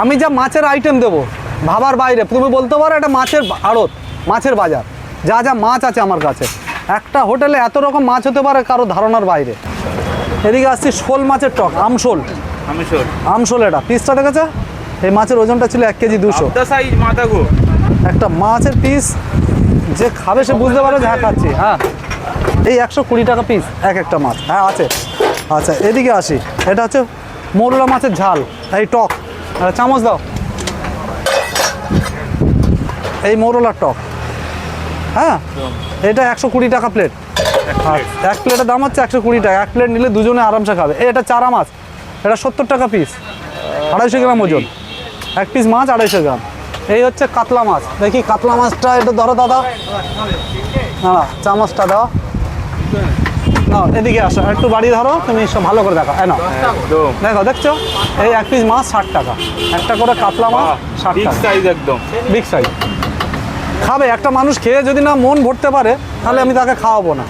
আমি যা মাছের আইটেম দেবো ভাবার বাইরে তুমি বলতে পারো এটা মাছের আড়ত মাছের বাজার যা যা মাছ আছে আমার কাছে। একটা হোটেলে এত রকম মাছ হতে পারে কারও ধারণার বাইরে। এদিকে আসছি শোল মাছের টক আমশোল। আমি আমশোল এটা পিসটা দেখেছে? এই মাছের ওজনটা ছিল এক কেজি দুশো। একটা মাছের পিস যে খাবে সে বুঝতে পারবে যে হ্যাঁ খাচ্ছি হ্যাঁ। এই একশো কুড়ি টাকা পিস এক একটা মাছ হ্যাঁ আছে। আচ্ছা এদিকে আসি। এটা হচ্ছে মোরলা মাছের ঝাল এই টক। আর চামচ দাও। এই মোরলার টক। হ্যাঁ? এটা একশো কুড়ি টাকা প্লেট এক প্লেটের দাম হচ্ছে একশো কুড়ি টাকা। এক প্লেট নিলে দুজনে আরামসে খাবে। এটা চারা মাছ। এটা সত্তর টাকা পিস আড়াইশো গ্রাম ওজন। এক পিস মাছ আড়াইশো গ্রাম। এই হচ্ছে কাতলা মাছ। দেখি কাতলা মাছটা একটু ধরো দাদা। না চামচটা দাও। না এদিকে আসো একটু বাড়ি ধরো তুমি সব ভালো করে দেখো এনো দেখো দেখছ? এই এক পিস মাছ ষাট টাকা। একটা করে কাতলা মাছ ষাট টাকা। সাইজ একদম। বিগ সাইজ খাবে একটা মানুষ খেয়ে যদি না মন ভরতে পারে তাহলে আমি তাকে খাওয়াবো না।